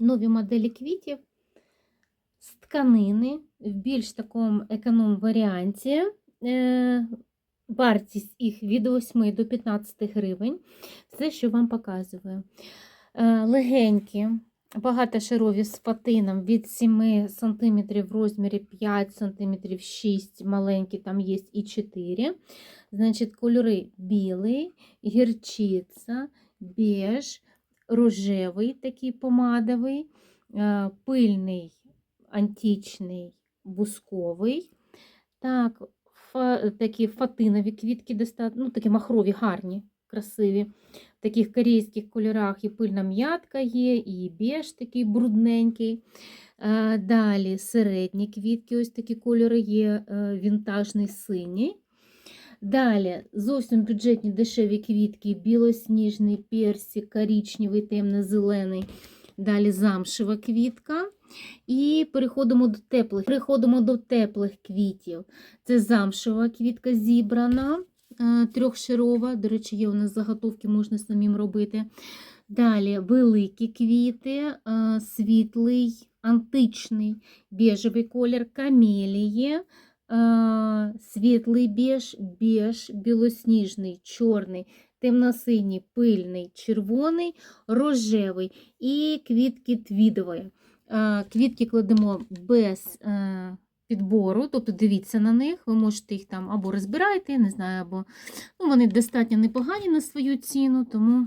нові моделі квітів з тканини в більш такому економ варіанті. Е, Вартість їх від 8 до 15 гривень. Все, що вам показую. Е, Легенькі, багатошарові з фатином від 7 см в розмірі 5 см, 6 маленькі, там є і 4 Значить, кольори білий, гірчиця, беж, рожевий, такий помадовий, е, пильний, античний, бусковий. Так, фа, такі фатинові квітки достатньо, ну, такі махрові, гарні, красиві. В таких корейських кольорах і пильна м'ятка є, і беж такий брудненький. Е, Далі середні квітки, ось такі кольори є, е, вінтажний синій. Далі зовсім бюджетні дешеві квітки, білосніжний, персик, коричневий, темно-зелений. Далі замшева квітка. І переходимо до теплих. Переходимо до теплих квітів. Це замшева квітка зібрана, е, трьохшарова. До речі, є у нас заготовки, можна самим робити. Далі великі квіти, е, світлий, античний, бежевий колір, камелії, світлий біж, біж, білосніжний, чорний, темно-синій, пильний, червоний, рожевий і квітки твідові. Е, Квітки кладемо без підбору, тобто дивіться на них, ви можете їх там або розбирайте, не знаю, або ну, вони достатньо непогані на свою ціну, тому,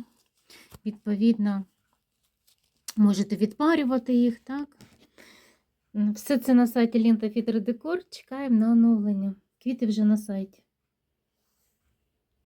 відповідно, можете відпарювати їх. так. Все це на сайті Лента Фітер Декор. Чекаємо на оновлення. Квіти вже на сайті.